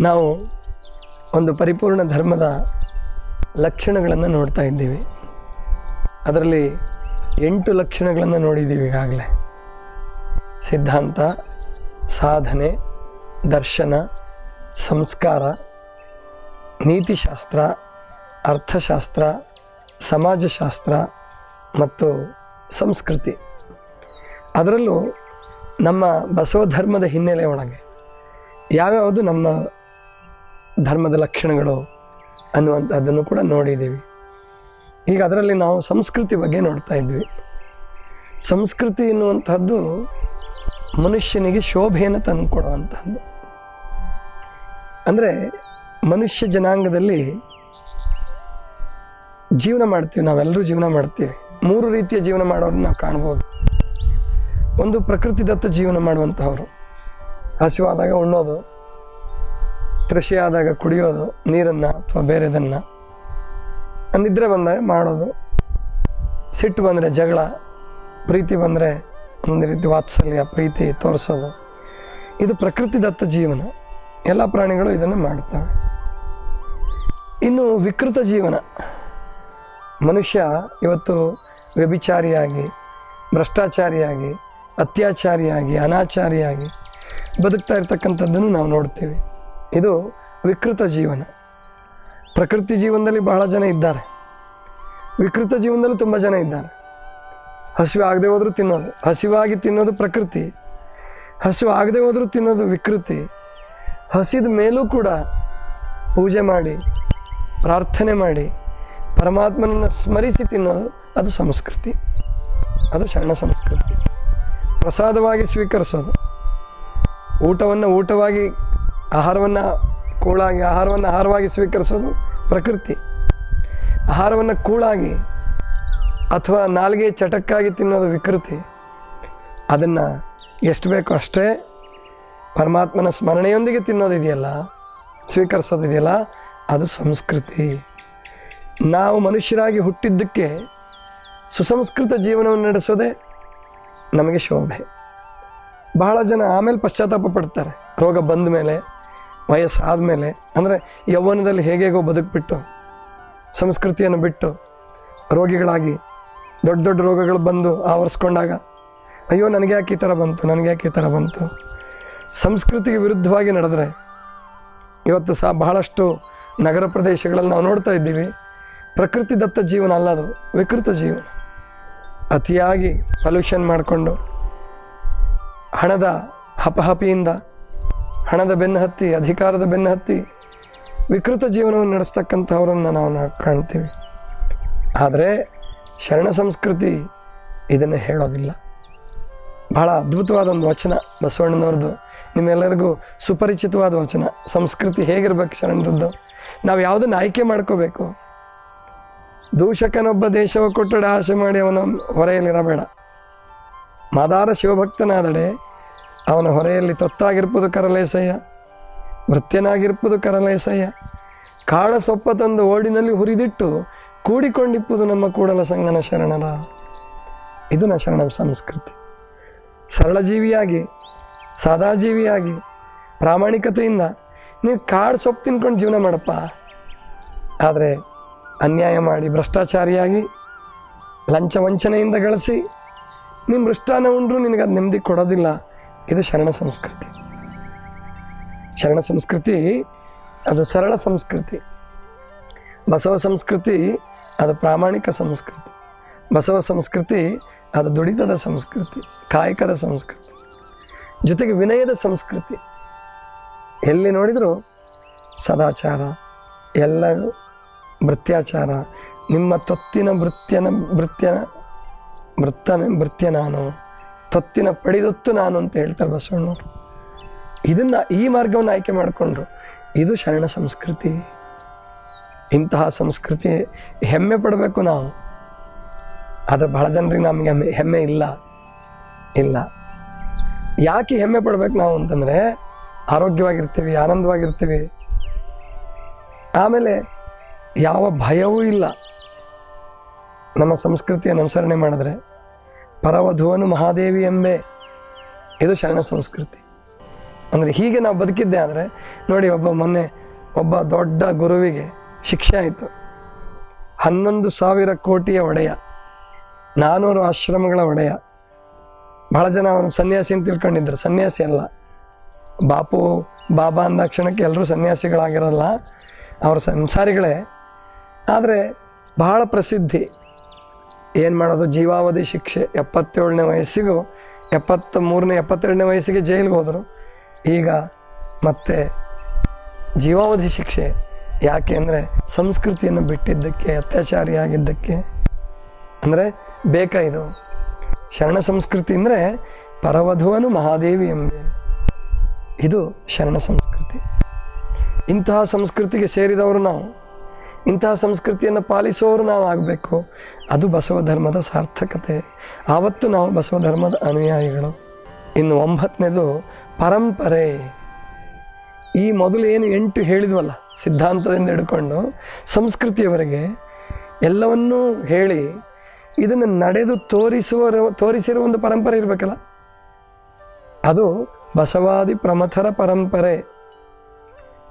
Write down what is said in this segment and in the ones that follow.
ನಾವು ಒಂದು ಪರಿಪೂರ್ಣ ಧರ್ಮದ ಲಕ್ಷಣಗಳನ್ನು ನೋಡ್ತಾ ಇದ್ದೀವಿ. ಅದರಲ್ಲಿ ಎಂಟು ಲಕ್ಷಣಗಳನ್ನು ನೋಡಿದ್ದೀವಿ ಈಗಾಗಲೇ. ಸಿದ್ಧಾಂತ, ಸಾಧನೆ, ದರ್ಶನ, ಸಂಸ್ಕಾರ, ನೀತಿಶಾಸ್ತ್ರ, ಅರ್ಥಶಾಸ್ತ್ರ, ಸಮಾಜಶಾಸ್ತ್ರ ಮತ್ತು ಸಂಸ್ಕೃತಿ. ಅದರಲ್ಲೂ ನಮ್ಮ ಬಸವ ಧರ್ಮದ ಹಿನ್ನೆಲೆ ಒಳಗೆ ಯಾವ್ಯಾವುದು ನಮ್ಮ ಧರ್ಮದ ಲಕ್ಷಣಗಳು ಅನ್ನುವಂಥದ್ದನ್ನು ಕೂಡ ನೋಡಿದ್ದೀವಿ. ಈಗ ಅದರಲ್ಲಿ ನಾವು ಸಂಸ್ಕೃತಿ ಬಗ್ಗೆ ನೋಡ್ತಾ ಇದ್ವಿ. ಸಂಸ್ಕೃತಿ ಎನ್ನುವಂಥದ್ದು ಮನುಷ್ಯನಿಗೆ ಶೋಭೆಯನ್ನು ತಂದುಕೊಡುವಂತಹದ್ದು ಅಂದರೆ ಮನುಷ್ಯ ಜನಾಂಗದಲ್ಲಿ ಜೀವನ ಮಾಡ್ತೀವಿ, ನಾವೆಲ್ಲರೂ ಜೀವನ ಮಾಡ್ತೀವಿ. ಮೂರು ರೀತಿಯ ಜೀವನ ಮಾಡೋರನ್ನ ನಾವು ಕಾಣ್ಬೋದು. ಒಂದು ಪ್ರಕೃತಿದತ್ತ ಜೀವನ ಮಾಡುವಂಥವ್ರು. ಹಸಿವಾದಾಗ ಉಣ್ಣೋದು. ಆದಾಗ ಕುಡಿಯೋದು, ನೀರನ್ನು ಅಥವಾ ಬೇರೆದನ್ನು ನಿದ್ರೆ ಬಂದಾಗ ಮಾಡೋದು. ಸಿಟ್ಟು ಬಂದರೆ ಜಗಳ, ಪ್ರೀತಿ ಬಂದರೆ ಒಂದು ರೀತಿ ವಾತ್ಸಲ್ಯ, ಪ್ರೀತಿ ತೋರಿಸೋದು. ಇದು ಪ್ರಕೃತಿದತ್ತ ಜೀವನ. ಎಲ್ಲ ಪ್ರಾಣಿಗಳು ಇದನ್ನು ಮಾಡ್ತವೆ ಇನ್ನು ವಿಕೃತ ಜೀವನ. ಮನುಷ್ಯ ಇವತ್ತು ವ್ಯಭಿಚಾರಿಯಾಗಿ, ಭ್ರಷ್ಟಾಚಾರಿಯಾಗಿ, ಅತ್ಯಾಚಾರಿಯಾಗಿ, ಅನಾಚಾರಿಯಾಗಿ ಬದುಕ್ತಾ ಇರ್ತಕ್ಕಂಥದ್ದನ್ನು ನಾವು ನೋಡ್ತೀವಿ. ಇದು ವಿಕೃತ ಜೀವನ. ಪ್ರಕೃತಿ ಜೀವನದಲ್ಲಿ ಬಹಳ ಜನ ಇದ್ದಾರೆ. ವಿಕೃತ ಜೀವನದಲ್ಲಿ ತುಂಬ ಜನ ಇದ್ದಾರೆ. ಹಸಿವು ಆಗದೆ ಹೋದರೂ ತಿನ್ನೋದು, ಹಸಿವಾಗಿ ತಿನ್ನೋದು ಪ್ರಕೃತಿ. ಹಸಿವು ಆಗದೆ ಹೋದರೂ ತಿನ್ನೋದು ವಿಕೃತಿ. ಹಸಿದ ಮೇಲೂ ಕೂಡ ಪೂಜೆ ಮಾಡಿ, ಪ್ರಾರ್ಥನೆ ಮಾಡಿ, ಪರಮಾತ್ಮನನ್ನು ಸ್ಮರಿಸಿ ತಿನ್ನೋದು ಅದು ಸಂಸ್ಕೃತಿ. ಅದು ಶರಣ ಸಂಸ್ಕೃತಿ. ಪ್ರಸಾದವಾಗಿ ಸ್ವೀಕರಿಸೋದು. ಊಟವನ್ನು ಊಟವಾಗಿ ಆಹಾರವನ್ನು ಕೂಳಾಗಿ, ಆಹಾರವನ್ನು ಆಹಾರವಾಗಿ ಸ್ವೀಕರಿಸೋದು ಪ್ರಕೃತಿ. ಆಹಾರವನ್ನು ಕೂಳಾಗಿ ಅಥವಾ ನಾಲ್ಗೆ ಚಟಕ್ಕಾಗಿ ತಿನ್ನೋದು ವಿಕೃತಿ. ಅದನ್ನು ಎಷ್ಟು ಬೇಕೋ ಅಷ್ಟೇ ಪರಮಾತ್ಮನ ಸ್ಮರಣೆಯೊಂದಿಗೆ ತಿನ್ನೋದಿದೆಯಲ್ಲ ಸ್ವೀಕರಿಸೋದಿದೆಯಲ್ಲ ಅದು ಸಂಸ್ಕೃತಿ. ನಾವು ಮನುಷ್ಯರಾಗಿ ಹುಟ್ಟಿದ್ದಕ್ಕೆ ಸುಸಂಸ್ಕೃತ ಜೀವನವನ್ನು ನಡೆಸೋದೇ ನಮಗೆ ಶೋಭೆ. ಬಹಳ ಜನ ಆಮೇಲೆ ಪಶ್ಚಾತ್ತಾಪ ಪಡ್ತಾರೆ, ರೋಗ ಬಂದ ಮೇಲೆ ವಯಸ್ಸಾದ ಮೇಲೆ ಅಂದರೆ ಯೌವನದಲ್ಲಿ ಹೇಗೇಗೋ ಬದುಕ್ಬಿಟ್ಟು, ಸಂಸ್ಕೃತಿಯನ್ನು ಬಿಟ್ಟು, ರೋಗಿಗಳಾಗಿ, ದೊಡ್ಡ ದೊಡ್ಡ ರೋಗಗಳು ಬಂದು ಆವರಿಸ್ಕೊಂಡಾಗ, ಅಯ್ಯೋ, ನನಗೆ ಯಾಕೆ ಈ ಥರ ಬಂತು, ನನಗೆ ಯಾಕೆ ಈ ಥರ ಬಂತು? ಸಂಸ್ಕೃತಿಗೆ ವಿರುದ್ಧವಾಗಿ ನಡೆದ್ರೆ, ಇವತ್ತು ಸಹ ಬಹಳಷ್ಟು ನಗರ ಪ್ರದೇಶಗಳಲ್ಲಿ ನಾವು ನೋಡ್ತಾ ಇದ್ದೀವಿ, ಪ್ರಕೃತಿ ದತ್ತ ಜೀವನ ಅಲ್ಲ ಅದು, ವಿಕೃತ ಜೀವನ. ಅತಿಯಾಗಿ ಪೊಲ್ಯೂಷನ್ ಮಾಡಿಕೊಂಡು, ಹಣದ ಹಪಹಪಿಯಿಂದ ಹಣದ ಬೆನ್ನಹತ್ತಿ ಅಧಿಕಾರದ ಬೆನ್ನಹತ್ತಿ ವಿಕೃತ ಜೀವನವನ್ನು ನಡೆಸ್ತಕ್ಕಂಥವರನ್ನು ನಾವು ಕಾಣ್ತೀವಿ. ಆದರೆ ಶರಣ ಸಂಸ್ಕೃತಿ ಇದನ್ನು ಹೇಳೋದಿಲ್ಲ. ಬಹಳ ಅದ್ಭುತವಾದ ಒಂದು ವಚನ ಬಸವಣ್ಣನವ್ರದ್ದು. ನಿಮ್ಮೆಲ್ಲರಿಗೂ ಸುಪರಿಚಿತವಾದ ವಚನ. ಸಂಸ್ಕೃತಿ ಹೇಗಿರ್ಬೇಕು ಶರಣರದ್ದು? ನಾವು ಯಾವುದನ್ನು ಆಯ್ಕೆ ಮಾಡ್ಕೋಬೇಕು? ದೂಷಕನೊಬ್ಬ ದೇಶವ ಕೊಟ್ಟಡೆ ಆಸೆ ಮಾಡಿ ಅವನ ಹೊರೆಯಲ್ಲಿರಬೇಡ. ಮಾದಾರ ಶಿವಭಕ್ತನಾದಡೆ ಅವನ ಹೊರೆಯಲ್ಲಿ ತೊತ್ತಾಗಿರ್ಬೋದು ಕರಲೇಸಯ್ಯ ವೃತ್ಯನಾಗಿರ್ಬೋದು ಕರಲೇಸಯ್ಯ ಕಾಳ ಸೊಪ್ಪ ತಂದು ಓಡಿನಲ್ಲಿ ಹುರಿದಿಟ್ಟು ಕೂಡಿಕೊಂಡಿಪ್ಪುದು ನಮ್ಮ ಕೂಡಲ ಸಂಗನ ಶರಣರ. ಇದು ನ ಶರಣ ಸಂಸ್ಕೃತಿ. ಸರಳ ಜೀವಿಯಾಗಿ ಸಾದಾ ಜೀವಿಯಾಗಿ ಪ್ರಾಮಾಣಿಕತೆಯಿಂದ ನೀವು ಕಾಡು ಸೊಪ್ಪು ತಿನ್ಕೊಂಡು ಜೀವನ ಮಾಡಪ್ಪ. ಆದರೆ ಅನ್ಯಾಯ ಮಾಡಿ ಭ್ರಷ್ಟಾಚಾರಿಯಾಗಿ, ಲಂಚ ವಂಚನೆಯಿಂದ ಗಳಿಸಿ ನಿಮ್ಮ ಮೃಷ್ಟಾನ ಉಂಡ್ರು ನಿನಗೆ ಅದು ನೆಮ್ಮದಿ ಕೊಡೋದಿಲ್ಲ. ಇದು ಶರಣ ಸಂಸ್ಕೃತಿ. ಶರಣ ಸಂಸ್ಕೃತಿ ಅದು ಸರಳ ಸಂಸ್ಕೃತಿ. ಬಸವ ಸಂಸ್ಕೃತಿ ಅದು ಪ್ರಾಮಾಣಿಕ ಸಂಸ್ಕೃತಿ. ಬಸವ ಸಂಸ್ಕೃತಿ ಅದು ದುಡಿತದ ಸಂಸ್ಕೃತಿ, ಕಾಯಕದ ಸಂಸ್ಕೃತಿ. ಜೊತೆಗೆ ವಿನಯದ ಸಂಸ್ಕೃತಿ. ಎಲ್ಲಿ ನೋಡಿದರೂ ಸದಾಚಾರ ಎಲ್ಲರೂ ಭೃತ್ಯಾಚಾರ ನಿಮ್ಮ ತೊತ್ತಿನ ಭೃತ್ಯನ ಭೃತ್ಯನ ಭೃತ್ತನ ಭೃತ್ಯ ನಾನು. ತೊತ್ತಿನ ಪಡಿದೊತ್ತು ನಾನು ಅಂತ ಹೇಳ್ತಾರೆ ಬಸವಣ್ಣವರು. ಇದನ್ನು ಈ ಮಾರ್ಗವನ್ನು ಆಯ್ಕೆ ಮಾಡಿಕೊಂಡ್ರು. ಇದು ಶರಣ ಸಂಸ್ಕೃತಿ. ಇಂತಹ ಸಂಸ್ಕೃತಿ ಹೆಮ್ಮೆ ಪಡಬೇಕು ನಾವು. ಆದರೆ ಬಹಳ ಜನರಿಗೆ ನಮಗೆ ಹೆಮ್ಮೆ ಹೆಮ್ಮೆ ಇಲ್ಲ. ಇಲ್ಲ. ಯಾಕೆ ಹೆಮ್ಮೆ ಪಡ್ಬೇಕು ನಾವು ಅಂತಂದರೆ, ಆರೋಗ್ಯವಾಗಿರ್ತೀವಿ, ಆನಂದವಾಗಿರ್ತೀವಿ. ಆಮೇಲೆ ಯಾವ ಭಯವೂ ಇಲ್ಲ. ನಮ್ಮ ಸಂಸ್ಕೃತಿಯನ್ನು ಅನುಸರಣೆ ಮಾಡಿದ್ರೆ ಪರವಧುವನು ಮಹಾದೇವಿ ಎಂಬೆ. ಇದು ಶರಣ ಸಂಸ್ಕೃತಿ. ಅಂದರೆ ಹೀಗೆ ನಾವು ಬದುಕಿದ್ದೆ ಆದರೆ ನೋಡಿ ಒಬ್ಬ ಮೊನ್ನೆ ಒಬ್ಬ ದೊಡ್ಡ ಗುರುವಿಗೆ ಶಿಕ್ಷೆ ಆಯಿತು. ಹನ್ನೊಂದು ಸಾವಿರ ಕೋಟಿಯ ಒಡೆಯ, ನಾನೂರು ಆಶ್ರಮಗಳ ಒಡೆಯ. ಬಹಳ ಜನ ಅವನು ಸನ್ಯಾಸಿ ಅಂತ ತಿಳ್ಕೊಂಡಿದ್ರು. ಸನ್ಯಾಸಿ ಅಲ್ಲ. ಬಾಪು, ಬಾಬಾ ಅಂದ ಕ್ಷಣಕ್ಕೆ ಎಲ್ಲರೂ ಸನ್ಯಾಸಿಗಳಾಗಿರಲ್ಲ. ಅವರ ಸಂಸಾರಿಗಳೇ. ಆದರೆ ಬಹಳ ಪ್ರಸಿದ್ಧಿ. ಏನು ಮಾಡೋದು? ಜೀವಾವಧಿ ಶಿಕ್ಷೆ. ಎಪ್ಪತ್ತೇಳನೇ ವಯಸ್ಸಿಗೂ ಎಪ್ಪತ್ತ ಮೂರನೇ ಎಪ್ಪತ್ತೆರಡನೇ ವಯಸ್ಸಿಗೆ ಜೈಲಿಗೆ ಹೋದರು. ಈಗ ಮತ್ತೆ ಜೀವಾವಧಿ ಶಿಕ್ಷೆ ಯಾಕೆ ಅಂದರೆ ಸಂಸ್ಕೃತಿಯನ್ನು ಬಿಟ್ಟಿದ್ದಕ್ಕೆ, ಅತ್ಯಾಚಾರಿಯಾಗಿದ್ದಕ್ಕೆ. ಅಂದರೆ ಬೇಕಾ ಇದು. ಶರಣ ಸಂಸ್ಕೃತಿ ಅಂದರೆ ಪರವಧುವನು ಮಹಾದೇವಿ ಎಂಬೆ. ಇದು ಶರಣ ಸಂಸ್ಕೃತಿ. ಇಂತಹ ಸಂಸ್ಕೃತಿಗೆ ಸೇರಿದವರು ನಾವು. ಇಂತಹ ಸಂಸ್ಕೃತಿಯನ್ನು ಪಾಲಿಸುವವರು ನಾವು ಆಗಬೇಕು ಅದು ಬಸವ ಧರ್ಮದ ಸಾರ್ಥಕತೆ. ಆವತ್ತು ನಾವು ಬಸವ ಧರ್ಮದ ಅನುಯಾಯಿಗಳು. ಇನ್ನು ಒಂಬತ್ತನೇದು ಪರಂಪರೆ. ಈ ಮೊದಲು ಏನು ಎಂಟು ಹೇಳಿದ್ವಲ್ಲ, ಸಿದ್ಧಾಂತದಿಂದ ಹಿಡ್ಕೊಂಡು ಸಂಸ್ಕೃತಿಯವರೆಗೆ ಎಲ್ಲವನ್ನೂ ಹೇಳಿ ಇದನ್ನು ನಡೆದು ತೋರಿಸುವ ತೋರಿಸಿರುವ ಒಂದು ಪರಂಪರೆ ಇರಬೇಕಲ್ಲ. ಅದು ಬಸವಾದಿ ಪ್ರಮಥರ ಪರಂಪರೆ.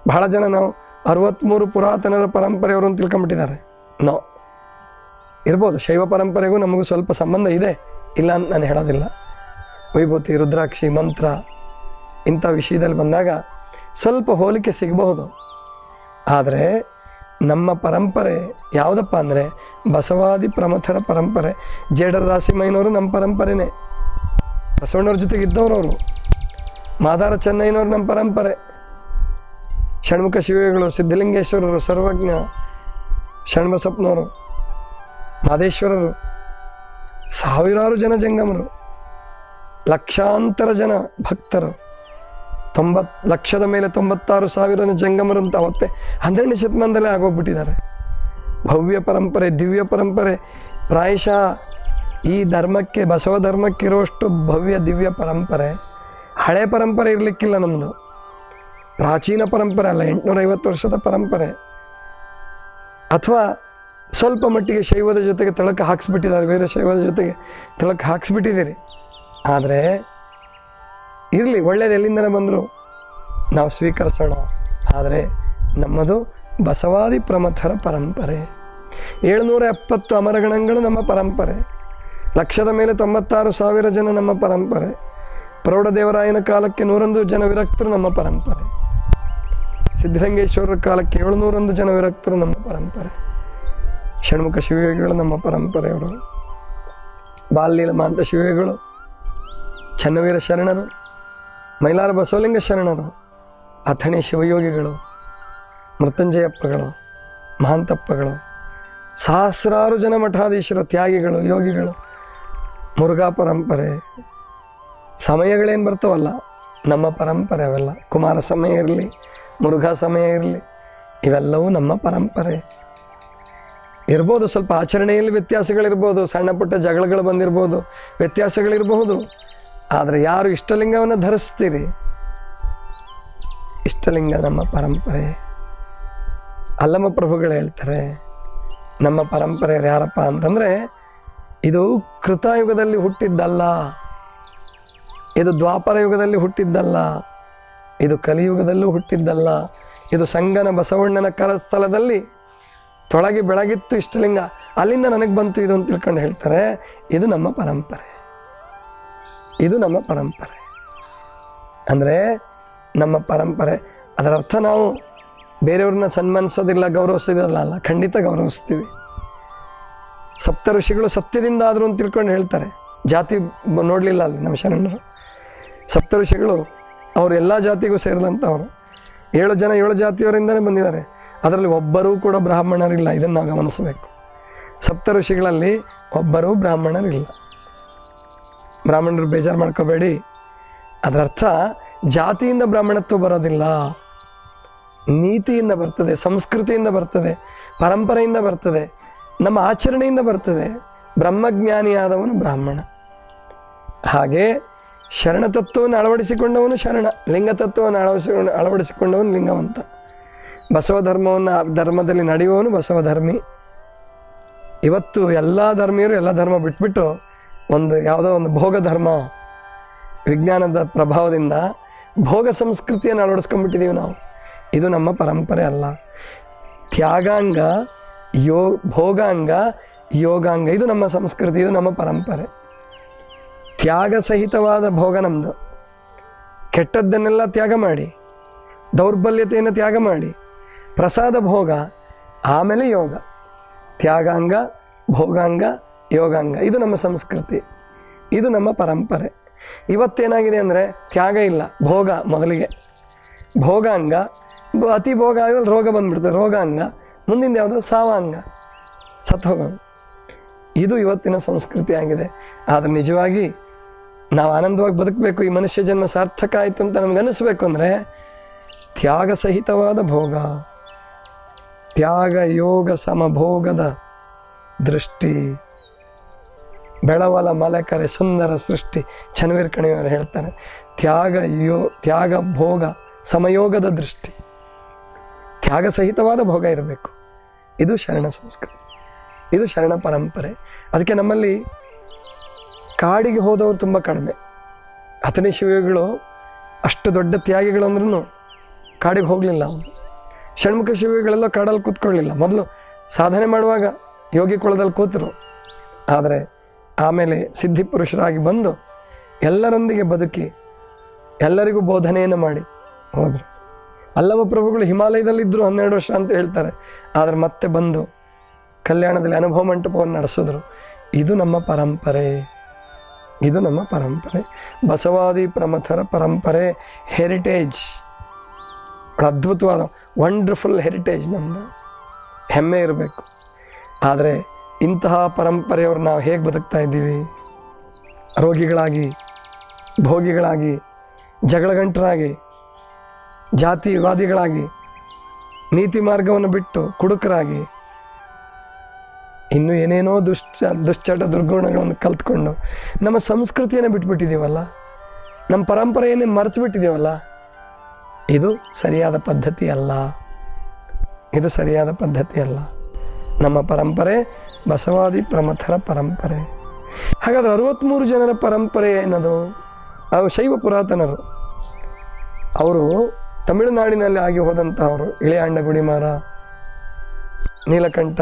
ಬಹಳ ಜನ ನಾವು ಅರವತ್ತ್ಮೂರು ಪುರಾತನರ ಪರಂಪರೆಯವರು ಅಂತ ತಿಳ್ಕೊಂಬಿಟ್ಟಿದ್ದಾರೆ ನೋ. ಇರ್ಬೋದು, ಶೈವ ಪರಂಪರೆಗೂ ನಮಗೂ ಸ್ವಲ್ಪ ಸಂಬಂಧ ಇದೆ. ಇಲ್ಲ ಅಂತ ನಾನು ಹೇಳೋದಿಲ್ಲ. ವಿಭೂತಿ, ರುದ್ರಾಕ್ಷಿ, ಮಂತ್ರ ಇಂಥ ವಿಷಯದಲ್ಲಿ ಬಂದಾಗ ಸ್ವಲ್ಪ ಹೋಲಿಕೆ ಸಿಗಬಹುದು. ಆದರೆ ನಮ್ಮ ಪರಂಪರೆ ಯಾವುದಪ್ಪ ಅಂದರೆ ಬಸವಾದಿ ಪ್ರಮಥರ ಪರಂಪರೆ. ಜೇಡರ ರಾಸಿಮಯ್ಯನವರು ನಮ್ಮ ಪರಂಪರೆನೇ. ಬಸವಣ್ಣವ್ರ ಅವರು ಮಾದಾರ ಚೆನ್ನೈನವ್ರು ನಮ್ಮ ಪರಂಪರೆ. ಷಣ್ಮುಖ ಶಿವಗಳು ಸಿದ್ಧಲಿಂಗೇಶ್ವರರು, ಸರ್ವಜ್ಞ ಷಣ್ಮಸಪ್ನವರು ಮಾದೇಶ್ವರರು ಸಾವಿರಾರು ಜನ ಜಂಗಮರು, ಲಕ್ಷಾಂತರ ಜನ ಭಕ್ತರು, ತೊಂಬತ್, ಲಕ್ಷದ ಮೇಲೆ ತೊಂಬತ್ತಾರು ಸಾವಿರ ಜಂಗಮರು ಅಂತ ಅವತ್ತೆ ಹನ್ನೆರಡನೇ ಶತಮಾನದಲ್ಲೇ ಆಗೋಗ್ಬಿಟ್ಟಿದ್ದಾರೆ. ಭವ್ಯ ಪರಂಪರೆ, ದಿವ್ಯ ಪರಂಪರೆ, ಪ್ರಾಯಶಃ ಈ ಧರ್ಮಕ್ಕೆ, ಬಸವ ಧರ್ಮಕ್ಕೆ ಇರುವಷ್ಟು ಭವ್ಯ, ದಿವ್ಯ ಪರಂಪರೆ ಹಳೆ ಪರಂಪರೆ ಇರಲಿಕ್ಕಿಲ್ಲ ನಮ್ಮದು ಪ್ರಾಚೀನ ಪರಂಪರೆ ಅಲ್ಲ ಎಂಟುನೂರ ಐವತ್ತು ವರ್ಷದ ಪರಂಪರೆ. ಅಥವಾ ಸ್ವಲ್ಪ ಮಟ್ಟಿಗೆ ಶೈವದ ಜೊತೆಗೆ ತಳಕ ಹಾಕ್ಸ್ಬಿಟ್ಟಿದ್ದಾರೆ, ಬೇರೆ ಶೈವದ ಜೊತೆಗೆ ತಳಕ ಹಾಕ್ಸ್ಬಿಟ್ಟಿದ್ದೀರಿ. ಆದರೆ ಇರಲಿ, ಒಳ್ಳೇದು ಎಲ್ಲಿಂದನೇ ಬಂದರು ನಾವು ಸ್ವೀಕರಿಸೋಣ. ಆದರೆ ನಮ್ಮದು ಬಸವಾದಿ ಪ್ರಮಥರ ಪರಂಪರೆ. ಏಳುನೂರ ಎಪ್ಪತ್ತು ಅಮರಗಣಗಳು ನಮ್ಮ ಪರಂಪರೆ. ಲಕ್ಷದ ಮೇಲೆ ತೊಂಬತ್ತಾರು ಸಾವಿರ ಜನ ನಮ್ಮ ಪರಂಪರೆ. ಪ್ರೌಢದೇವರಾಯನ ಕಾಲಕ್ಕೆ ನೂರೊಂದು ಜನ ವಿರಕ್ತರು ನಮ್ಮ ಪರಂಪರೆ. ಸಿದ್ಧಲಿಂಗೇಶ್ವರರ ಕಾಲಕ್ಕೆ ಏಳುನೂರೊಂದು ಜನ ವಿರಕ್ತರು ನಮ್ಮ ಪರಂಪರೆ. ಷಣ್ಮುಖ ಶಿವಯೋಗಿಗಳು ನಮ್ಮ ಪರಂಪರೆಯವರು. ಬಾಲ್ಯಲ ಮಾಂತ ಶಿವಯೋಗಿಗಳು, ಚನ್ನವೀರ ಶರಣರು, ಮೈಲಾರ ಬಸವಲಿಂಗ ಶರಣರು, ಅಥಣಿ ಶಿವಯೋಗಿಗಳು, ಮೃತ್ಯುಂಜಯಪ್ಪಗಳು, ಮಹಾಂತಪ್ಪಗಳು, ಸಹಸ್ರಾರು ಜನ ಮಠಾಧೀಶರು, ತ್ಯಾಗಿಗಳು, ಯೋಗಿಗಳು. ಮುರುಘಾ ಪರಂಪರೆ ಸಮಯಗಳೇನು ಬರ್ತಾವಲ್ಲ, ನಮ್ಮ ಪರಂಪರೆ ಅವೆಲ್ಲ. ಕುಮಾರ ಸಮಯ ಇರಲಿ ಮುರುಘಾ ಸಮಯ ಇರಲಿ. ಇವೆಲ್ಲವೂ ನಮ್ಮ ಪರಂಪರೆ. ಇರ್ಬೋದು ಸ್ವಲ್ಪ ಆಚರಣೆಯಲ್ಲಿ ವ್ಯತ್ಯಾಸಗಳಿರ್ಬೋದು, ಸಣ್ಣ ಪುಟ್ಟ ಜಗಳಗಳು ಬಂದಿರ್ಬೋದು, ವ್ಯತ್ಯಾಸಗಳಿರಬಹುದು. ಆದರೆ ಯಾರು ಇಷ್ಟಲಿಂಗವನ್ನು ಧರಿಸ್ತೀರಿ? ಇಷ್ಟಲಿಂಗ ನಮ್ಮ ಪರಂಪರೆ. ಅಲ್ಲಮ ಪ್ರಭುಗಳು ಹೇಳ್ತಾರೆ, ನಮ್ಮ ಪರಂಪರೆ ಯಾರಪ್ಪ ಅಂತಂದರೆ, ಇದು ಕೃತಯುಗದಲ್ಲಿ ಹುಟ್ಟಿದ್ದಲ್ಲ. ಇದು ದ್ವಾಪರ ಯುಗದಲ್ಲಿ ಹುಟ್ಟಿದ್ದಲ್ಲ. ಇದು ಕಲಿಯುಗದಲ್ಲೂ ಹುಟ್ಟಿದ್ದಲ್ಲ. ಇದು ಸಂಗನ ಬಸವಣ್ಣನ ಕರಸ್ಥಳದಲ್ಲಿ ತೊಳಗಿ ಬೆಳಗಿತ್ತು ಇಷ್ಟಲಿಂಗ. ಅಲ್ಲಿಂದ ನನಗೆ ಬಂತು ಇದು ಅಂತ ತಿಳ್ಕೊಂಡು ಹೇಳ್ತಾರೆ, ಇದು ನಮ್ಮ ಪರಂಪರೆ. ಇದು ನಮ್ಮ ಪರಂಪರೆ. ಅಂದರೆ ನಮ್ಮ ಪರಂಪರೆ. ಅದರ ಅರ್ಥ ನಾವು ಬೇರೆಯವ್ರನ್ನ ಸನ್ಮಾನಿಸೋದಿಲ್ಲ, ಗೌರವಿಸೋದಿಲ್ಲ ಅಲ್ಲ, ಖಂಡಿತ ಗೌರವಿಸ್ತೀವಿ. ಸಪ್ತ ಋಷಿಗಳು ಸತ್ಯದಿಂದ ಆದರೂ ಅಂತ ತಿಳ್ಕೊಂಡು ಹೇಳ್ತಾರೆ. ಜಾತಿ ನೋಡಲಿಲ್ಲ ಅಲ್ಲಿ ನಮ್ಮ ಶರಣರು. ಸಪ್ತ ಋಷಿಗಳು ಅವರು ಎಲ್ಲ ಜಾತಿಗೂ ಸೇರಿದಂಥವ್ರು ಏಳು ಜನ ಏಳು ಜಾತಿಯವರಿಂದಲೇ ಬಂದಿದ್ದಾರೆ. ಅದರಲ್ಲಿ ಒಬ್ಬರೂ ಕೂಡ ಬ್ರಾಹ್ಮಣರಿಲ್ಲ. ಇದನ್ನು ನಾವು ಗಮನಿಸಬೇಕು. ಸಪ್ತ ಋಷಿಗಳಲ್ಲಿ ಒಬ್ಬರೂ ಬ್ರಾಹ್ಮಣರಿಲ್ಲ. ಬ್ರಾಹ್ಮಣರು ಬೇಜಾರು ಮಾಡ್ಕೋಬೇಡಿ. ಅದರರ್ಥ ಜಾತಿಯಿಂದ ಬ್ರಾಹ್ಮಣತ್ವ ಬರೋದಿಲ್ಲ. ನೀತಿಯಿಂದ ಬರ್ತದೆ, ಸಂಸ್ಕೃತಿಯಿಂದ ಬರ್ತದೆ, ಪರಂಪರೆಯಿಂದ ಬರ್ತದೆ, ನಮ್ಮ ಆಚರಣೆಯಿಂದ ಬರ್ತದೆ. ಬ್ರಹ್ಮಜ್ಞಾನಿಯಾದವನು ಬ್ರಾಹ್ಮಣ. ಹಾಗೆ ಶರಣ ತತ್ವವನ್ನು ಅಳವಡಿಸಿಕೊಂಡವನು ಶರಣ ಲಿಂಗ ತತ್ವವನ್ನು ಅಳವಡಿಸಿಕೊಂಡು, ಅಳವಡಿಸಿಕೊಂಡವನು ಲಿಂಗವಂತ. ಬಸವ ಧರ್ಮವನ್ನು ಧರ್ಮದಲ್ಲಿ ನಡೆಯುವವನು ಬಸವ ಧರ್ಮಿ ಇವತ್ತು ಎಲ್ಲ ಧರ್ಮೀಯರು ಎಲ್ಲ ಧರ್ಮ ಬಿಟ್ಬಿಟ್ಟು ಒಂದು ಯಾವುದೋ ಒಂದು ಭೋಗ ಧರ್ಮ, ವಿಜ್ಞಾನದ ಪ್ರಭಾವದಿಂದ ಭೋಗ ಸಂಸ್ಕೃತಿಯನ್ನು ಅಳವಡಿಸ್ಕೊಂಡ್ಬಿಟ್ಟಿದ್ದೀವಿ ನಾವು. ಇದು ನಮ್ಮ ಪರಂಪರೆ ಅಲ್ಲ. ತ್ಯಾಗಾಂಗ, ಯೋ, ಭೋಗಾಂಗ, ಯೋಗಾಂಗ, ಇದು ನಮ್ಮ ಸಂಸ್ಕೃತಿ, ಇದು ನಮ್ಮ ಪರಂಪರೆ. ತ್ಯಾಗ ಸಹಿತವಾದ ಭೋಗ ನಮ್ಮದು ಕೆಟ್ಟದ್ದನ್ನೆಲ್ಲ ತ್ಯಾಗ ಮಾಡಿ, ದೌರ್ಬಲ್ಯತೆಯನ್ನು ತ್ಯಾಗ ಮಾಡಿ, ಪ್ರಸಾದ ಭೋಗ, ಆಮೇಲೆ ಯೋಗ. ತ್ಯಾಗಾಂಗ, ಭೋಗಾಂಗ, ಯೋಗಾಂಗ. ಇದು ನಮ್ಮ ಸಂಸ್ಕೃತಿ. ಇದು ನಮ್ಮ ಪರಂಪರೆ. ಇವತ್ತೇನಾಗಿದೆ ಅಂದರೆ ತ್ಯಾಗ ಇಲ್ಲ, ಭೋಗ ಮೊದಲಿಗೆ. ಭೋಗಾಂಗ, ಅತಿ ಭೋಗ ಆಗಲಿ ರೋಗ ಬಂದ್ಬಿಡ್ತದೆ. ರೋಗಾಂಗ ಮುಂದಿನ ಯಾವುದು? ಸಾವಾಂಗ. ಹೋಗೋದು. ಇದು ಇವತ್ತಿನ ಸಂಸ್ಕೃತಿ ಆಗಿದೆ. ಆದರೆ ನಿಜವಾಗಿ ನಾವು ಆನಂದವಾಗಿ ಬದುಕಬೇಕು, ಈ ಮನುಷ್ಯ ಜನ್ಮ ಸಾರ್ಥಕ ಆಯಿತು ಅಂತ ನಮ್ಗೆ ಅನಿಸ್ಬೇಕು ಅಂದರೆ ತ್ಯಾಗ ಸಹಿತವಾದ ಭೋಗ. ತ್ಯಾಗ, ಯೋಗ, ಸಮಭೋಗದ ದೃಷ್ಟಿ. ಬೆಳವಲ, ಮಲಕರೆ, ಸುಂದರ ಸೃಷ್ಟಿ. ಚನ್ವೀರ್ ಕಣಿವರು ಹೇಳ್ತಾರೆ, ತ್ಯಾಗ, ಯೋ, ತ್ಯಾಗ, ಭೋಗ, ಸಮಯೋಗದ ದೃಷ್ಟಿ. ತ್ಯಾಗ ಸಹಿತವಾದ ಭೋಗ ಇರಬೇಕು. ಇದು ಶರಣ ಸಂಸ್ಕೃತಿ. ಇದು ಶರಣ ಪರಂಪರೆ. ಅದಕ್ಕೆ ನಮ್ಮಲ್ಲಿ ಕಾಡಿಗೆ ಹೋದವರು ತುಂಬ ಕಡಿಮೆ. ಹತ್ತನೇ ಶಿವಗಳು ಅಷ್ಟು ದೊಡ್ಡ ತ್ಯಾಗಿಗಳಂದ್ರೂ ಕಾಡಿಗೆ ಹೋಗಲಿಲ್ಲ ಅವನು. ಷಣ್ಮುಖ ಶಿವಗಳೆಲ್ಲ ಕಾಡಲ್ಲಿ ಕೂತ್ಕೊಳ್ಳಿಲ್ಲ. ಮೊದಲು ಸಾಧನೆ ಮಾಡುವಾಗ ಯೋಗಿ ಕುಳದಲ್ಲಿ ಕೂತರು. ಆದರೆ ಆಮೇಲೆ ಸಿದ್ಧಿ ಪುರುಷರಾಗಿ ಬಂದು ಎಲ್ಲರೊಂದಿಗೆ ಬದುಕಿ ಎಲ್ಲರಿಗೂ ಬೋಧನೆಯನ್ನು ಮಾಡಿ ಹೋದರು. ಅಲ್ಲವ ಪ್ರಭುಗಳು ಹಿಮಾಲಯದಲ್ಲಿದ್ದರು ಹನ್ನೆರಡು ವರ್ಷ ಅಂತ ಹೇಳ್ತಾರೆ. ಆದರೆ ಮತ್ತೆ ಬಂದು ಕಲ್ಯಾಣದಲ್ಲಿ ಅನುಭವ ಮಂಟಪವನ್ನು ನಡೆಸಿದ್ರು. ಇದು ನಮ್ಮ ಪರಂಪರೆ. ಇದು ನಮ್ಮ ಪರಂಪರೆ. ಬಸವಾದಿ ಪ್ರಮಥರ ಪರಂಪರೆ ಹೆರಿಟೇಜ್ ಅದ್ಭುತವಾದ ವಂಡರ್ಫುಲ್ ಹೆರಿಟೇಜ್ ನಮ್ಮದು ಹೆಮ್ಮೆ ಇರಬೇಕು. ಆದರೆ ಇಂತಹ ಪರಂಪರೆಯವ್ರು ನಾವು ಹೇಗೆ ಬದುಕ್ತಾ ಇದ್ದೀವಿ? ರೋಗಿಗಳಾಗಿ, ಭೋಗಿಗಳಾಗಿ, ಜಗಳಗಂಟರಾಗಿ, ಜಾತಿವಾದಿಗಳಾಗಿ ನೀತಿ ಮಾರ್ಗವನ್ನು ಬಿಟ್ಟು ಕುಡುಕರಾಗಿ ಇನ್ನು ಏನೇನೋ ದುಷ್ಟ, ದುಶ್ಚಟ ದುರ್ಗುಣಗಳನ್ನು ಕಲ್ತ್ಕೊಂಡು ನಮ್ಮ ಸಂಸ್ಕೃತಿಯನ್ನು ಬಿಟ್ಬಿಟ್ಟಿದ್ದೀವಲ್ಲ? ನಮ್ಮ ಪರಂಪರೆಯನ್ನೇ ಮರೆತು ಬಿಟ್ಟಿದ್ದೀವಲ್ಲ ಇದು ಸರಿಯಾದ ಪದ್ಧತಿ ಅಲ್ಲ. ಇದು ಸರಿಯಾದ ಪದ್ಧತಿ ಅಲ್ಲ. ನಮ್ಮ ಪರಂಪರೆ ಬಸವಾದಿ ಪ್ರಮಥರ ಪರಂಪರೆ. ಹಾಗಾದ್ರೆ ಅರವತ್ತ್ಮೂರು ಜನರ ಪರಂಪರೆ ಏನದು? ಅವು ಶೈವ ಪುರಾತನರು. ಅವರು ತಮಿಳುನಾಡಿನಲ್ಲಿ ಆಗಿ ಹೋದಂಥವರು, ಇಳೆಯಾಂಡ ಗುಡಿಮಾರ, ನೀಲಕಂಠ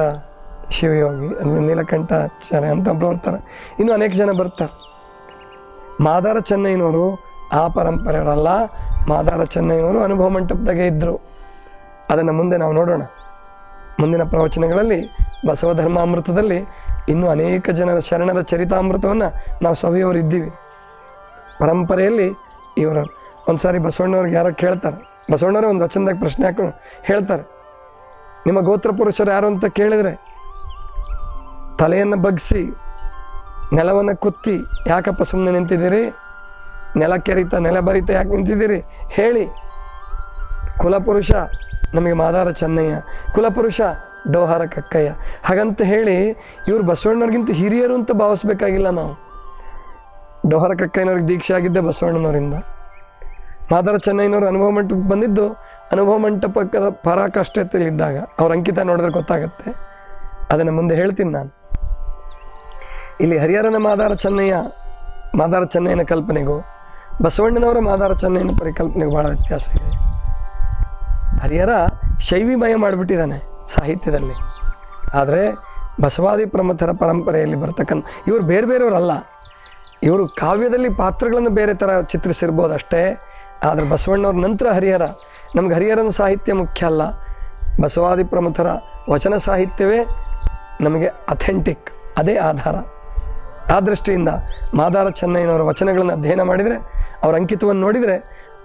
ಶಿವಯೋಗಿ, ಅಂದರೆ ನೀಲಕಂಠಾಚಾರ್ಯ ಅಂತ ಒಬ್ರು ಬರ್ತಾರೆ. ಇನ್ನು ಅನೇಕ ಜನ ಬರ್ತಾರೆ. ಮಾದಾರ ಚೆನ್ನೈನವರು ಆ ಪರಂಪರೆಯವರಲ್ಲ ಮಾದಾರ ಚೆನ್ನೈನವರು ಅನುಭವ ಮಂಟಪದಾಗೆ ಇದ್ದರು ಅದನ್ನು ಮುಂದೆ ನಾವು ನೋಡೋಣ. ಮುಂದಿನ ಪ್ರವಚನಗಳಲ್ಲಿ, ಬಸವ ಧರ್ಮಾಮೃತದಲ್ಲಿ ಇನ್ನೂ ಅನೇಕ ಜನರ ಶರಣರ ಚರಿತಾಮೃತವನ್ನು ನಾವು ಸವಿಯವರು ಇದ್ದೀವಿ. ಪರಂಪರೆಯಲ್ಲಿ ಇವರು, ಒಂದ್ಸಾರಿ ಬಸವಣ್ಣವ್ರಿಗೆ ಯಾರೋ ಕೇಳ್ತಾರೆ. ಬಸವಣ್ಣವರೇ ಒಂದು ವಚನದಾಗ ಪ್ರಶ್ನೆ ಹಾಕೊಂಡು ಹೇಳ್ತಾರೆ. ನಿಮ್ಮ ಗೋತ್ರ ಪುರುಷರು ಯಾರು ಅಂತ ಕೇಳಿದರೆ ತಲೆಯನ್ನು ಬಗ್ಗಿಸಿ ನೆಲವನ್ನು ಕುತ್ತಿ, ಯಾಕಪ್ಪ ಸುಮ್ಮನೆ ನಿಂತಿದ್ದೀರಿ? ನೆಲ ಕೆರಿತ, ನೆಲ ಬರಿತ ಯಾಕೆ ನಿಂತಿದ್ದೀರಿ? ಹೇಳಿ. ಕುಲಪುರುಷ, ನಮಗೆ ಮಾದಾರ ಚೆನ್ನಯ್ಯ. ಕುಲಪುರುಷ, ಡೋಹಾರ ಕಕ್ಕಯ್ಯ. ಹಾಗಂತ ಹೇಳಿ, ಇವರು ಬಸವಣ್ಣವ್ರಿಗಿಂತ ಹಿರಿಯರು ಅಂತ ಭಾವಿಸ್ಬೇಕಾಗಿಲ್ಲ ನಾವು. ಡೋಹಾರ ಕಕ್ಕಯ್ಯನವ್ರಿಗೆ ದೀಕ್ಷೆ ಆಗಿದ್ದೆ ಬಸವಣ್ಣನವರಿಂದ. ಮಾದಾರ ಚೆನ್ನಯ್ಯನವರು ಅನುಭವ ಮಂಟಪಕ್ಕೆ ಬಂದಿದ್ದು, ಅನುಭವ ಮಂಟಪದ ಇದ್ದಾಗ ಅವ್ರ ಅಂಕಿತ ನೋಡಿದ್ರೆ ಗೊತ್ತಾಗತ್ತೆ. ಅದನ್ನು ಮುಂದೆ ಹೇಳ್ತೀನಿ ನಾನು. ಇಲ್ಲಿ ಹರಿಹರನ ಮಾದಾರ ಚೆನ್ನಯ್ಯ, ಮಾದಾರ ಚೆನ್ನಯ್ಯನ ಕಲ್ಪನೆಗೂ, ಬಸವಣ್ಣನವರ ಮಾದಾರ ಚೆನ್ನಯ್ಯನ ಪರಿಕಲ್ಪನೆಗೂ ಭಾಳ ವ್ಯತ್ಯಾಸ ಇದೆ. ಹರಿಹರ ಶೈವಿಮಯ ಮಾಡಿಬಿಟ್ಟಿದ್ದಾನೆ ಸಾಹಿತ್ಯದಲ್ಲಿ. ಆದರೆ ಬಸವಾದಿ ಪ್ರಮಥರ ಪರಂಪರೆಯಲ್ಲಿ ಬರ್ತಕ್ಕಂಥ, ಇವರು ಬೇರೆ ಬೇರೆಯವರಲ್ಲ. ಇವರು ಕಾವ್ಯದಲ್ಲಿ ಪಾತ್ರಗಳನ್ನು ಬೇರೆ ಥರ ಚಿತ್ರಿಸಿರ್ಬೋದು ಅಷ್ಟೇ. ಆದರೆ ಬಸವಣ್ಣವ್ರ ನಂತರ ಹರಿಹರ, ನಮ್ಗೆ ಹರಿಹರನ ಸಾಹಿತ್ಯ ಮುಖ್ಯ ಅಲ್ಲ. ಬಸವಾದಿ ಪ್ರಮುಖರ ವಚನ ಸಾಹಿತ್ಯವೇ ನಮಗೆ ಅಥೆಂಟಿಕ್ ಅದೇ ಆಧಾರ. ಆ ದೃಷ್ಟಿಯಿಂದ ಮಾದಾರ ಚೆನ್ನಯ್ಯನವರ ವಚನಗಳನ್ನು ಅಧ್ಯಯನ ಮಾಡಿದರೆ, ಅವರ ಅಂಕಿತವನ್ನು ನೋಡಿದರೆ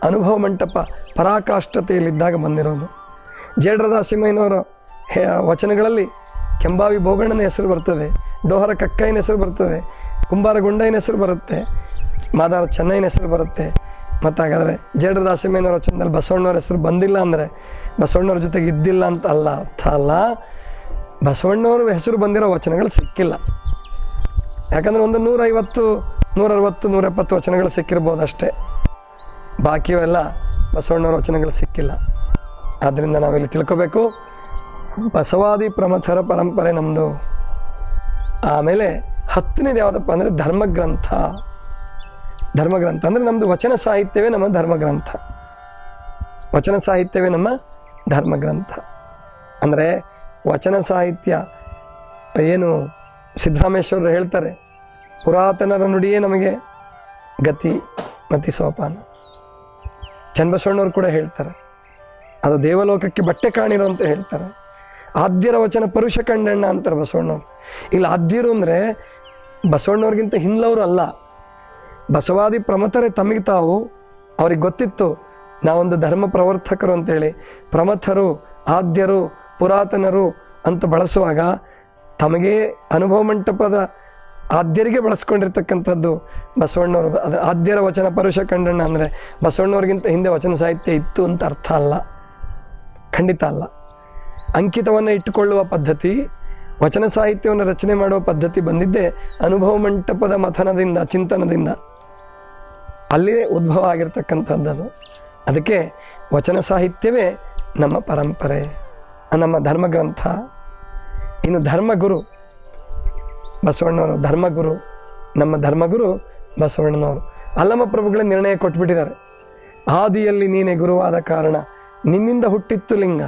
ಅನುಭವ ಮಂಟಪ ಪರಾಕಾಷ್ಠತೆಯಲ್ಲಿದ್ದಾಗ ಬಂದಿರೋದು. ಜೇಡ್ರದಾಸಿಮಯ್ಯನವರ ಹೆ, ವಚನಗಳಲ್ಲಿ ಕೆಂಬಾವಿ ಬೋಗಣ್ಣನ ಹೆಸರು ಬರ್ತದೆ, ಡೋಹರ ಕಕ್ಕಯ್ಯನ ಹೆಸರು ಬರ್ತದೆ, ಕುಂಬಾರ ಗುಂಡಯ್ಯನ ಹೆಸರು ಬರುತ್ತೆ, ಮಾದಾರ ಚೆನ್ನಯ್ಯನ ಹೆಸರು ಬರುತ್ತೆ. ಮತ್ತು ಹಾಗಾದರೆ ಜೇಡ್ರದಾಸಿಮಯ್ಯನವರ ವಚನದಲ್ಲಿ ಬಸವಣ್ಣವ್ರ ಹೆಸರು ಬಂದಿಲ್ಲ ಅಂದರೆ ಬಸವಣ್ಣವ್ರ ಜೊತೆಗೆ ಇದ್ದಿಲ್ಲ ಅಂತ ಅಲ್ಲ ಅರ್ಥ ಅಲ್ಲ. ಬಸವಣ್ಣವ್ರ ಹೆಸರು ಬಂದಿರೋ ವಚನಗಳು ಸಿಕ್ಕಿಲ್ಲ. ಯಾಕಂದರೆ ಒಂದು ನೂರೈವತ್ತು, ನೂರರವತ್ತು ನೂರೆಪ್ಪತ್ತು ವಚನಗಳು ಸಿಕ್ಕಿರ್ಬೋದು ಅಷ್ಟೇ ಬಾಕಿಯವೆಲ್ಲ ಬಸವಣ್ಣವ್ರ ವಚನಗಳು ಸಿಕ್ಕಿಲ್ಲ. ಆದ್ದರಿಂದ ನಾವಿಲ್ಲಿ ತಿಳ್ಕೋಬೇಕು. ಬಸವಾದಿ ಪ್ರಮಥರ ಪರಂಪರೆ ನಮ್ಮದು ಆಮೇಲೆ ಹತ್ತನೇದು ಯಾವುದಪ್ಪ ಅಂದರೆ ಧರ್ಮಗ್ರಂಥ. ಧರ್ಮಗ್ರಂಥ ಅಂದರೆ ನಮ್ಮದು ವಚನ ಸಾಹಿತ್ಯವೇ ನಮ್ಮ ಧರ್ಮಗ್ರಂಥ. ವಚನ ಸಾಹಿತ್ಯವೇ ನಮ್ಮ ಧರ್ಮಗ್ರಂಥ. ಅಂದರೆ ವಚನ ಸಾಹಿತ್ಯ ಏನು ಸಿದ್ದರಾಮೇಶ್ವರರು ಹೇಳ್ತಾರೆ, ಪುರಾತನರ ನುಡಿಯೇ ನಮಗೆ ಗತಿ ಮತಿ ಸೋಪಾನ. ಚನ್ನಬಸವಣ್ಣವ್ರು ಕೂಡ ಹೇಳ್ತಾರೆ, ಅದು ದೇವಲೋಕಕ್ಕೆ ಬಟ್ಟೆ ಕಾಣಿರೋ ಅಂತ ಹೇಳ್ತಾರೆ. ಆದ್ಯರ ವಚನ ಪರುಷ ಕಂಡಣ್ಣ ಅಂತಾರೆ ಬಸವಣ್ಣವ್ರು. ಇಲ್ಲಿ, ಆದ್ಯರು ಅಂದರೆ ಬಸವಣ್ಣವ್ರಿಗಿಂತ ಹಿಂದ್ಲವರು ಅಲ್ಲ. ಬಸವಾದಿ ಪ್ರಮಥರೇ ತಮಗೆ ತಾವು, ಅವ್ರಿಗೆ ಗೊತ್ತಿತ್ತು, ನಾವೊಂದು ಧರ್ಮ ಪ್ರವರ್ತಕರು ಅಂತೇಳಿ. ಪ್ರಮಥರು, ಆದ್ಯರು, ಪುರಾತನರು ಅಂತ ಬಳಸುವಾಗ ತಮಗೆ ಅನುಭವ ಮಂಟಪದ ಆದ್ಯರಿಗೆ ಬಳಸ್ಕೊಂಡಿರ್ತಕ್ಕಂಥದ್ದು ಬಸವಣ್ಣವ್ರದ್ದು. ಅದು ಆದ್ಯರ ವಚನ ಪರುಷ ಕಂಡಣ್ಣ ಅಂದರೆ ಬಸವಣ್ಣವ್ರಿಗಿಂತ ಹಿಂದೆ ವಚನ ಸಾಹಿತ್ಯ ಇತ್ತು ಅಂತ ಅರ್ಥ ಅಲ್ಲ. ಖಂಡಿತ ಅಲ್ಲ. ಅಂಕಿತವನ್ನು ಇಟ್ಟುಕೊಳ್ಳುವ ಪದ್ಧತಿ, ವಚನ ಸಾಹಿತ್ಯವನ್ನು ರಚನೆ ಮಾಡುವ ಪದ್ಧತಿ ಬಂದಿದ್ದೇ ಅನುಭವ ಮಂಟಪದ ಮಥನದಿಂದ, ಚಿಂತನದಿಂದ. ಅಲ್ಲಿ ಉದ್ಭವ ಆಗಿರ್ತಕ್ಕಂಥದ್ದದು. ಅದಕ್ಕೆ ವಚನ ಸಾಹಿತ್ಯವೇ ನಮ್ಮ ಪರಂಪರೆ, ನಮ್ಮ ಧರ್ಮಗ್ರಂಥ. ಇನ್ನು ಧರ್ಮಗುರು ಬಸವಣ್ಣವರು ಧರ್ಮಗುರು, ನಮ್ಮ ಧರ್ಮಗುರು ಬಸವಣ್ಣನವರು. ಅಲ್ಲಮ ಪ್ರಭುಗಳ ನಿರ್ಣಯ ಕೊಟ್ಬಿಟ್ಟಿದ್ದಾರೆ. ಆದಿಯಲ್ಲಿ ನೀನೇ ಗುರುವಾದ ಕಾರಣ, ನಿನ್ನಿಂದ ಹುಟ್ಟಿತ್ತು ಲಿಂಗ.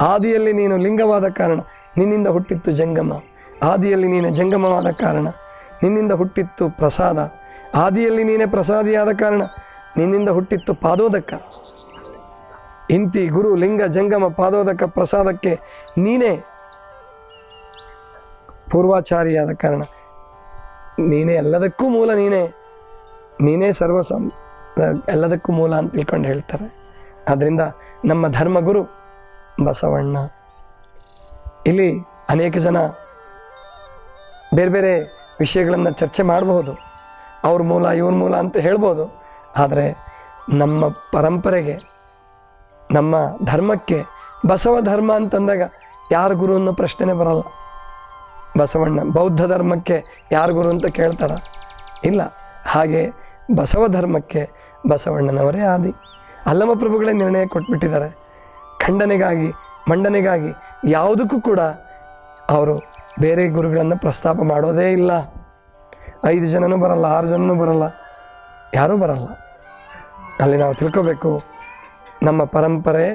ಆದಿಯಲ್ಲಿ ನೀನು ಲಿಂಗವಾದ ಕಾರಣ, ನಿನ್ನಿಂದ ಹುಟ್ಟಿತ್ತು ಜಂಗಮ. ಆದಿಯಲ್ಲಿ ನೀನು ಜಂಗಮವಾದ ಕಾರಣ, ನಿನ್ನಿಂದ ಹುಟ್ಟಿತ್ತು ಪ್ರಸಾದ. ಆದಿಯಲ್ಲಿ ನೀನೇ ಪ್ರಸಾದಿಯಾದ ಕಾರಣ, ನಿನ್ನಿಂದ ಹುಟ್ಟಿತ್ತು ಪಾದೋದಕ. ಇಂತಿ ಗುರು, ಲಿಂಗ, ಜಂಗಮ, ಪಾದೋದಕ, ಪ್ರಸಾದಕ್ಕೆ ನೀನೇ ಪೂರ್ವಾಚಾರಿಯಾದ ಕಾರಣ. ನೀನೇ ಎಲ್ಲದಕ್ಕೂ ಮೂಲ ನೀನೇ. ನೀನೇ ಸರ್ವ ಸಂ ಎಲ್ಲದಕ್ಕೂ ಮೂಲ ಅಂತ ತಿಳ್ಕೊಂಡು ಹೇಳ್ತಾರೆ. ಆದ್ದರಿಂದ ನಮ್ಮ ಧರ್ಮಗುರು ಬಸವಣ್ಣ. ಇಲ್ಲಿ ಅನೇಕ ಜನ ಬೇರೆ ಬೇರೆ ವಿಷಯಗಳನ್ನು ಚರ್ಚೆ ಮಾಡಬಹುದು. ಅವ್ರ ಮೂಲ, ಇವ್ರ ಮೂಲ ಅಂತ ಹೇಳ್ಬೋದು ಆದರೆ ನಮ್ಮ ಪರಂಪರೆಗೆ, ನಮ್ಮ ಧರ್ಮಕ್ಕೆ ಬಸವ ಧರ್ಮ ಅಂತಂದಾಗ ಯಾರ ಗುರು ಅನ್ನೋ ಪ್ರಶ್ನೆನೇ ಬರಲ್ಲ. ಬಸವಣ್ಣ ಬೌದ್ಧ ಧರ್ಮಕ್ಕೆ ಯಾರು ಗುರು ಅಂತ ಕೇಳ್ತಾರ? ಇಲ್ಲ. ಹಾಗೆ ಬಸವ ಧರ್ಮಕ್ಕೆ ಬಸವಣ್ಣನವರೇ ಆದಿ. ಅಲ್ಲಮ ಪ್ರಭುಗಳೇ ನಿರ್ಣಯ ಕೊಟ್ಬಿಟ್ಟಿದ್ದಾರೆ. ಖಂಡನೆಗಾಗಿ, ಮಂಡನೆಗಾಗಿ ಯಾವುದಕ್ಕೂ ಕೂಡ ಅವರು ಬೇರೆ ಗುರುಗಳನ್ನು ಪ್ರಸ್ತಾಪ ಮಾಡೋದೇ ಇಲ್ಲ. ಐದು ಜನನೂ ಬರಲ್ಲ, ಆರು ಜನನೂ ಬರಲ್ಲ, ಯಾರೂ ಬರಲ್ಲ. ಅಲ್ಲಿ ನಾವು ತಿಳ್ಕೋಬೇಕು, ನಮ್ಮ ಪರಂಪರೆ,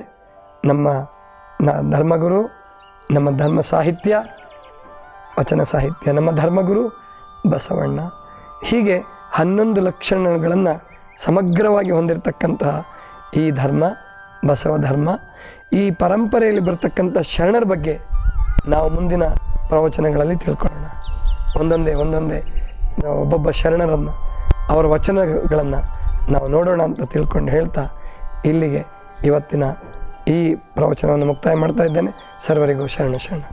ನಮ್ಮ ನ ಧರ್ಮಗುರು, ನಮ್ಮ ಧರ್ಮ ಸಾಹಿತ್ಯ ವಚನ ಸಾಹಿತ್ಯ, ನಮ್ಮ ಧರ್ಮಗುರು ಬಸವಣ್ಣ. ಹೀಗೆ ಹನ್ನೊಂದು ಲಕ್ಷಣಗಳನ್ನು ಸಮಗ್ರವಾಗಿ ಹೊಂದಿರತಕ್ಕಂತಹ ಈ ಧರ್ಮ, ಬಸವ ಧರ್ಮ, ಈ ಪರಂಪರೆಯಲ್ಲಿ ಬರ್ತಕ್ಕಂಥ ಶರಣರ ಬಗ್ಗೆ ನಾವು ಮುಂದಿನ ಪ್ರವಚನಗಳಲ್ಲಿ ತಿಳ್ಕೊಳ್ಳೋಣ. ಒಂದೊಂದೇ ಒಂದೊಂದೇ ಒಬ್ಬೊಬ್ಬ ಶರಣರನ್ನು, ಅವರ ವಚನಗಳನ್ನು ನಾವು ನೋಡೋಣ ಅಂತ ತಿಳ್ಕೊಂಡು ಹೇಳ್ತಾ ಇಲ್ಲಿಗೆ ಇವತ್ತಿನ ಈ ಪ್ರವಚನವನ್ನು ಮುಕ್ತಾಯ ಮಾಡ್ತಾ ಇದ್ದೇನೆ. ಸರ್ವರಿಗೂ ಶರಣ ಶರಣ.